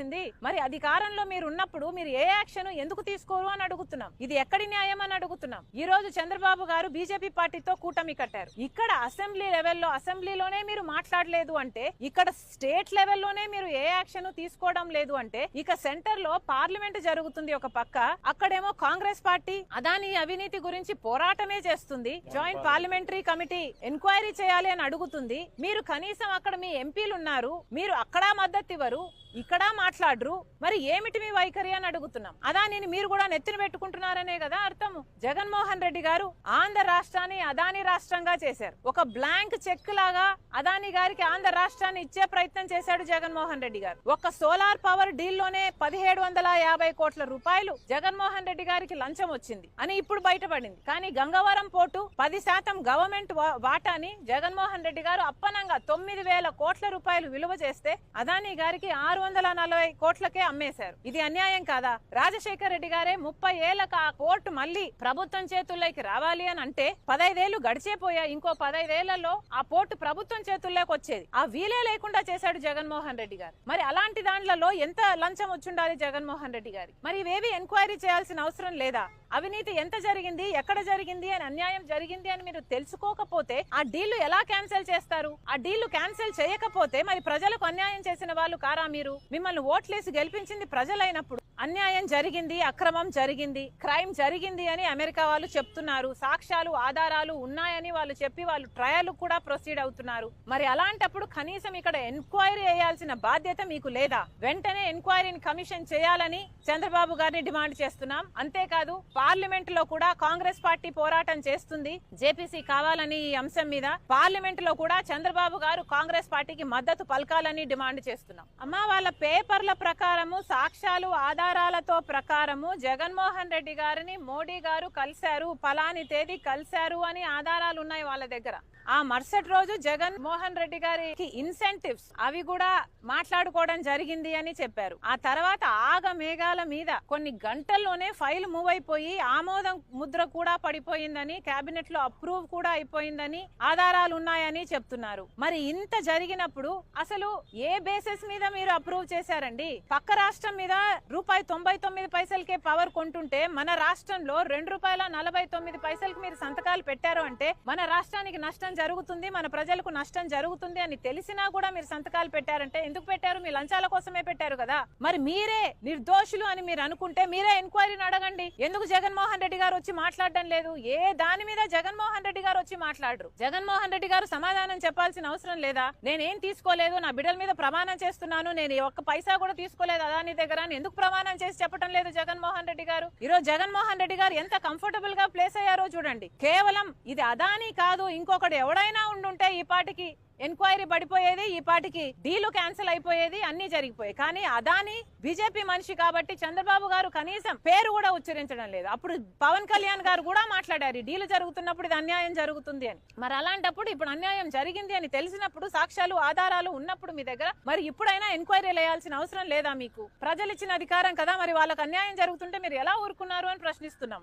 చేయాల్సింది మరి అధికారంలో మీరు ఉన్నప్పుడు మీరు ఏ యాక్షన్ ఎందుకు తీసుకోరు అని అడుగుతున్నాం. ఇది ఎక్కడి న్యాయం అని అడుగుతున్నాం. ఈ రోజు చంద్రబాబు గారు బీజేపీ పార్టీతో కూటమి కట్టారు. ఇక్కడ అసెంబ్లీ లెవెల్లో అసెంబ్లీలోనే మీరు మాట్లాడలేదు అంటే ఇక్కడ స్టేట్ లెవెల్లోనే మీరు ఏ యాక్షన్ తీసుకోవడం లేదు అంటే ఇక సెంటర్లో పార్లమెంట్ జరుగుతుంది ఒక పక్క అక్కడేమో కాంగ్రెస్ పార్టీ అదాని అవినీతి గురించి పోరాటమే చేస్తుంది. జాయింట్ పార్లమెంటరీ కమిటీ ఎంక్వైరీ చేయాలి అని అడుగుతుంది. మీరు కనీసం అక్కడ మీ ఎంపీలు ఉన్నారు మీరు అక్కడ మద్దతు ఇవ్వరు. ఇక్కడ మాట్లాడరు? మరి ఏమిటి మీ వైఖరి అని అడుగుతున్నాం. అదానిని మీరు కూడా నెత్తిన పెట్టుకుంటున్నారనే కదా అర్థము. జగన్మోహన్ రెడ్డి గారు ఆంధ్ర రాష్ట్రాన్ని అదాని రాష్ట్రంగా చేశారు. ఒక బ్లాంక్ చెక్ లాగా అదాని గారికి ఆంధ్ర రాష్ట్రాన్ని ఇచ్చే ప్రయత్నం చేశాడు జగన్మోహన్ రెడ్డి గారు. ఒక సోలార్ పవర్ డీల్లోనే పదిహేడు వందల యాభై కోట్ల రూపాయలు జగన్మోహన్ రెడ్డి గారికి లంచం వచ్చింది అని ఇప్పుడు బయటపడింది. కానీ గంగవరం పోర్టు పది శాతం గవర్నమెంట్ వా- వాటాని జగన్మోహన్ రెడ్డి గారు అప్పనంగా తొమ్మిది వేల కోట్ల రూపాయలు విలువ చేస్తే అదాని గారికి ఆరు వందల నలభై కోట్లకే అమ్మేశారు. ఇది అన్యాయం కాదా? రాజశేఖర్ రెడ్డి గారే ముప్పై ఏళ్ళకు ఆ కోర్టు మళ్ళీ ప్రభుత్వం చేతుల్లోకి రావాలి అని అంటే పదైదేళ్ళు గడిచేపోయా ఇంకో పదైదేళ్ళలో ఆ పోర్టు ప్రభుత్వం చేతుల్లోకి వచ్చేది. ఆ వీలే లేకుండా చేశాడు జగన్మోహన్ రెడ్డి గారు. మరి అలాంటి దాంట్లలో ఎంత లంచం వచ్చుండాలి జగన్మోహన్ రెడ్డి గారి మరి ఇవేవి ఎంక్వైరీ చేయాల్సిన అవసరం లేదా? అవినీతి ఎంత జరిగింది? ఎక్కడ జరిగింది? అని అన్యాయం జరిగింది అని మీరు తెలుసుకోకపోతే ఆ డీల్ ఎలా క్యాన్సిల్ చేస్తారు? ఆ డీల్ క్యాన్సిల్ చేయకపోతే మరి ప్రజలకు అన్యాయం చేసిన వాళ్ళు కారా మీరు? మిమ్మల్ని ఓట్లేసి గెలిపించింది ప్రజలైనప్పుడు అన్యాయం జరిగింది అక్రమం జరిగింది క్రైమ్ జరిగింది అని అమెరికా వాళ్ళు చెప్తున్నారు. సాక్ష్యాలు ఆధారాలు ఉన్నాయని వాళ్ళు చెప్పి వాళ్ళు ట్రయల్ కూడా ప్రొసీడ్ అవుతున్నారు. మరి అలాంటప్పుడు కనీసం ఇక్కడ ఎంక్వైరీ చేయాల్సిన బాధ్యత మీకు లేదా? వెంటనే ఎంక్వైరీని కమిషన్ చేయాలని చంద్రబాబు గారిని డిమాండ్ చేస్తున్నాం. అంతేకాదు పార్లమెంట్లో కూడా కాంగ్రెస్ పార్టీ పోరాటం చేస్తుంది. జేపీసీ కావాలని ఈ అంశం మీద పార్లమెంట్లో కూడా చంద్రబాబు గారు కాంగ్రెస్ పార్టీకి మద్దతు పలకాలని డిమాండ్ చేస్తున్నాం. అమ్మా వాళ్ళ పేపర్ల ప్రకారము సాక్ష్యాలు ఆధారాలతో ప్రకారము జగన్మోహన్ రెడ్డి గారిని మోడీ గారు కలిశారు ఫలాని తేదీ కలిశారు అని ఆధారాలు ఉన్నాయి వాళ్ళ దగ్గర. ఆ మరుసటి రోజు జగన్ మోహన్ రెడ్డి గారికి ఇన్సెంటివ్స్ అవి కూడా మాట్లాడుకోవడం జరిగింది అని చెప్పారు. ఆ తర్వాత ఆగ మేఘాల మీద కొన్ని గంటల్లోనే ఫైల్ మూవ్ అయిపోయి ఆమోదం ముద్ర కూడా పడిపోయిందని కేబినెట్లో అప్రూవ్ కూడా అయిపోయిందని ఆధారాలు ఉన్నాయని చెప్తున్నారు. మరి ఇంత జరిగినప్పుడు అసలు ఏ బేసిస్ మీద మీరు అప్రూవ్ చేశారండి? పక్క రాష్ట్రం మీద రూపాయి తొంభై తొమ్మిది పైసలకే పవర్ కొంటుంటే మన రాష్ట్రంలో రెండు రూపాయల నలభై తొమ్మిది పైసలకి మీరు సంతకాలు పెట్టారు అంటే మన రాష్ట్రానికి నష్టం జరుగుతుంది మన ప్రజలకు నష్టం జరుగుతుంది అని తెలిసినా కూడా మీరు సంతకాలు పెట్టారంటే ఎందుకు పెట్టారు? మీ లంచాల కోసమే పెట్టారు కదా. మరి మీరే నిర్దోషులు అని మీరు అనుకుంటే మీరే ఎంక్వైరీని అడగండి. ఎందుకు జగన్మోహన్ రెడ్డి గారు వచ్చి మాట్లాడడం లేదు? ఏ దాని మీద జగన్మోహన్ రెడ్డి గారు వచ్చి మాట్లాడరు? జగన్మోహన్ రెడ్డి గారు సమాధానం చెప్పాల్సిన అవసరం లేదా? నేనేం తీసుకోలేదు? నా బిడ్డల మీద ప్రమాణం చేస్తున్నాను. నేను ఒక్క పైసా కూడా తీసుకోలేదు అదాని దగ్గర ఎందుకు ప్రమాణం చేసి చెప్పడం లేదు జగన్మోహన్ రెడ్డి గారు. ఈ రోజు జగన్మోహన్ రెడ్డి గారు ఎంత కంఫర్టబుల్గా ప్లేస్ అయ్యారో చూడండి. కేవలం ఇది అదాని కాదు ఇంకొకటి ఎవడైనా ఉండుంటే ఈ పాటికి ఎంక్వైరీ పడిపోయేది ఈ పాటికి డీలు క్యాన్సిల్ అయిపోయేది అన్ని జరిగిపోయాయి. కానీ అదాని బీజేపీ మనిషి కాబట్టి చంద్రబాబు గారు కనీసం పేరు కూడా ఉచ్చరించడం లేదు. అప్పుడు పవన్ కళ్యాణ్ గారు కూడా మాట్లాడారు డీలు జరుగుతున్నప్పుడు ఇది అన్యాయం జరుగుతుంది అని. మరి అలాంటప్పుడు ఇప్పుడు అన్యాయం జరిగింది అని తెలిసినప్పుడు సాక్ష్యాలు ఆధారాలు ఉన్నప్పుడు మీ దగ్గర మరి ఇప్పుడైనా ఎంక్వైరీ వేయాల్సిన అవసరం లేదా మీకు? ప్రజలు ఇచ్చిన అధికారం కదా మరి వాళ్ళకి అన్యాయం జరుగుతుంటే మీరు ఎలా ఊరుకున్నారు అని ప్రశ్నిస్తున్నాం.